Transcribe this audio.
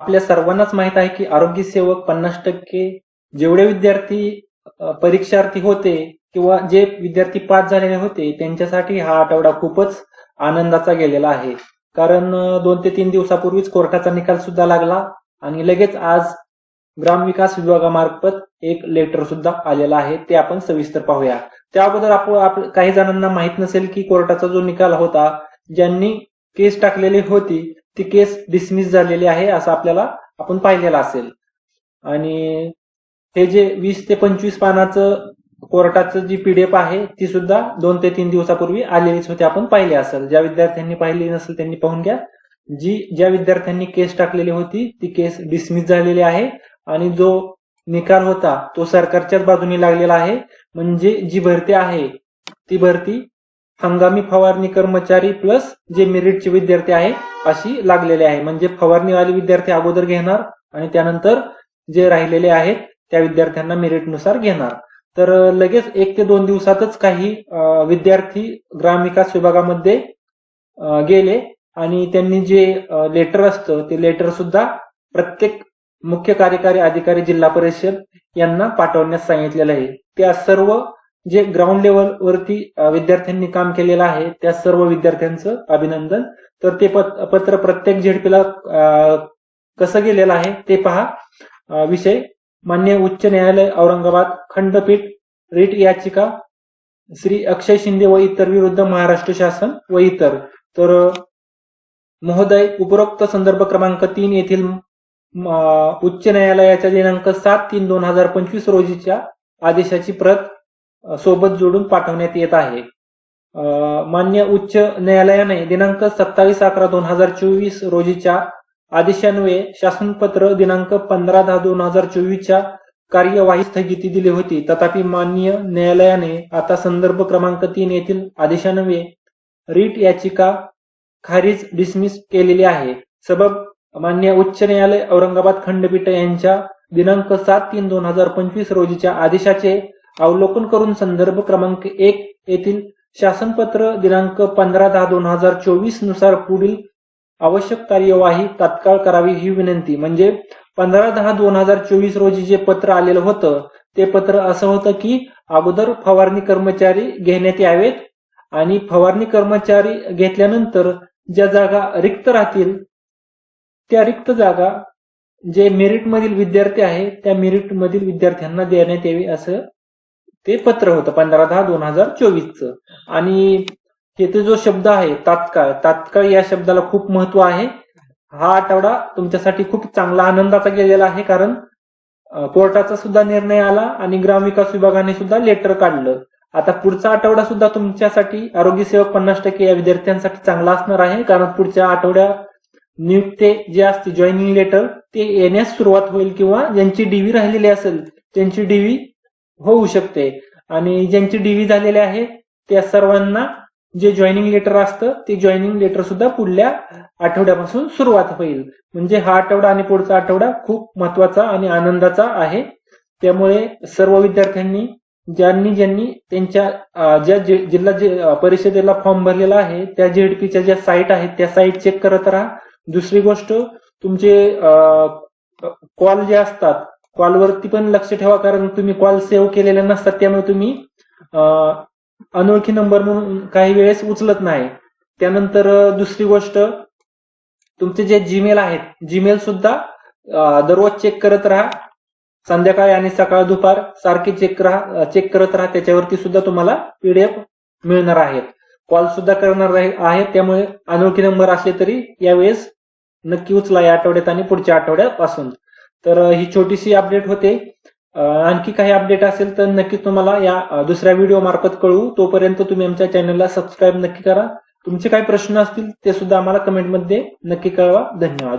आपल्या सर्वांनाच माहीत आहे की आरोग्य सेवक पन्नास टक्के जेवढे विद्यार्थी परीक्षार्थी होते किंवा जे विद्यार्थी पास झालेले होते त्यांच्यासाठी हा आठवडा खूपच आनंदाचा गेलेला आहे. कारण दोन ते तीन दिवसापूर्वीच कोर्टाचा निकाल सुद्धा लागला आणि लगेच आज ग्रामविकास विभागामार्फत एक लेटर सुद्धा आलेला आहे ते आपण सविस्तर पाहूया. त्या अगोदर आपण काही जणांना माहीत नसेल की कोर्टाचा जो निकाल होता ज्यांनी केस टाकलेली होती ती केस डिसमिस झालेली आहे असं आपल्याला आपण पाहिलेलं असेल. आणि हे जे वीस ते पंचवीस पानाचं कोर्टाचं जी पीडीएफ आहे ती सुद्धा दोन ते तीन दिवसापूर्वी आलेलीच होती आपण पाहिली असेल. ज्या विद्यार्थ्यांनी पाहिली नसेल त्यांनी पाहून घ्या. जी ज्या विद्यार्थ्यांनी केस टाकलेली होती ती केस डिसमिस झालेली आहे. आणि जो निकाल होता तो सरकारच्याच बाजूने लागलेला आहे. म्हणजे जी भरती आहे ती भरती हंगामी फवारणी कर्मचारी प्लस जे मेरिटचे विद्यार्थी आहे अशी लागलेली आहे. म्हणजे फवारणीवाले विद्यार्थी अगोदर घेणार आणि त्यानंतर जे राहिलेले आहेत त्या विद्यार्थ्यांना मेरिटनुसार घेणार. तर लगेच एक ते दोन दिवसातच काही विद्यार्थी ग्रामविकास विभागामध्ये गेले आणि त्यांनी जे लेटर असतं ते लेटर सुद्धा प्रत्येक मुख्य कार्यकारी अधिकारी जिल्हा परिषद यांना पाठवण्यास सांगितलेलं आहे. त्या सर्व जे ग्राउंड लेवल वरती विद्यार्थ्यांनी काम केलेलं आहे त्या सर्व विद्यार्थ्यांचं अभिनंदन. तर ते पत- पत्र प्रत्येक झेडपीला कसं गेलेलं आहे ते पहा. विषय मान्य उच्च न्यायालय औरंगाबाद खंडपीठ रिट याचिका श्री अक्षय शिंदे व इतर विरुद्ध महाराष्ट्र शासन व इतर. तर महोदय उपरोक्त संदर्भ क्रमांक तीन येथील उच्च न्यायालयाच्या दिनांक सात तीन दोन हजार पंचवीस रोजीच्या आदेशाची प्रत सोबत जोडून पाठवण्यात येत आहे. मान्य उच्च न्यायालयाने दिनांक सत्तावीस अकरा दोन हजार चोवीस रोजीच्या आदेशान्वये शासनपत्र दिनांक पंधरा दहा दोन हजार चोवीसच्या कार्यवाही स्थगिती दिली होती. तथापि मान्य न्यायालयाने आता संदर्भ क्रमांक तीन येथील आदेशान्वये रीट याचिका खारीज डिसमिस केलेली आहे. सबब मान्य उच्च न्यायालय औरंगाबाद खंडपीठ यांच्या दिनांक सात तीन दोन हजार पंचवीस रोजीच्या आदेशाचे अवलोकन करून संदर्भ क्रमांक एक येथील शासनपत्र दिनांक पंधरा दहा दोन हजार चोवीसनुसार पुढील आवश्यक कार्यवाही तात्काळ करावी ही विनंती. म्हणजे पंधरा दहा दोन हजार चोवीस रोजी जे पत्र आलेलं होतं ते पत्र असं होतं की अगोदर फवारणी कर्मचारी घेण्यात यावेत आणि फवारणी कर्मचारी घेतल्यानंतर ज्या जागा रिक्त राहतील त्या रिक्त जागा जे मेरिटमधील विद्यार्थी आहे त्या मेरिटमधील विद्यार्थ्यांना देण्यात यावी असं ते पत्र होतं पंधरा दहा दोन हजार चोवीसचं. आणि येथे जो शब्द आहे तात्काळ तात्काळ या शब्दाला खूप महत्त्व आहे. हा आठवडा तुमच्यासाठी खूप चांगला आनंदाचा गेलेला आहे कारण कोर्टाचा सुद्धा निर्णय आला आणि ग्रामविकास विभागाने सुद्धा लेटर काढलं. आता पुढचा आठवडा सुद्धा तुमच्यासाठी आरोग्य सेवक पन्नास टक्के या विद्यार्थ्यांसाठी चांगला असणार आहे. कारण पुढच्या आठवड्या नियुक्ते जे असते जॉईनिंग लेटर ते येण्यास सुरुवात होईल किंवा ज्यांची डीव्ही राहिलेली असेल त्यांची डीव्ही होऊ शकते. आणि ज्यांची डीव्ही झालेली आहे त्या सर्वांना जे जॉईनिंग लेटर असतं ते जॉईनिंग लेटर सुद्धा पुढल्या आठवड्यापासून सुरुवात होईल. म्हणजे हा आठवडा आणि पुढचा आठवडा खूप महत्त्वाचा आणि आनंदाचा आहे. त्यामुळे सर्व विद्यार्थ्यांनी ज्यांनी ज्यांनी त्यांच्या ज्या जिल्हा परिषदेला फॉर्म भरलेला आहे त्या जेडपीच्या ज्या साईट आहेत त्या साईट चेक करत राहा. दुसरी गोष्ट तुमचे कॉल जे असतात कॉलवरती पण लक्ष ठेवा कारण तुम्ही कॉल सेव्ह केलेले नसतात त्यामुळे तुम्ही अनोळखी नंबर म्हणून काही वेळेस उचलत नाही. त्यानंतर दुसरी गोष्ट तुमचे जे जीमेल आहेत जीमेल सुद्धा दररोज चेक करत राहा. संध्याकाळी आणि सकाळ दुपार सारखे चेक राहा चेक करत राहा. त्याच्यावरती सुद्धा तुम्हाला पीडीएफ मिळणार आहेत. कॉल सुद्धा करणार आहे- त्यामुळे अनोळखी नंबर असले तरी यावेळेस नक्की उचला या आठवड्यात आणि पुढच्या आठवड्यापासून. तर ही छोटीशी अपडेट होते. आणखी काही अपडेट असेल तर नक्की तुम्हाला या दुसऱ्या व्हिडिओ मार्फत कळवू. तोपर्यंत तुम्ही आमच्या चॅनलला सबस्क्राईब नक्की करा. तुमचे काही प्रश्न असतील ते सुद्धा आम्हाला कमेंटमध्ये नक्की कळवा. धन्यवाद.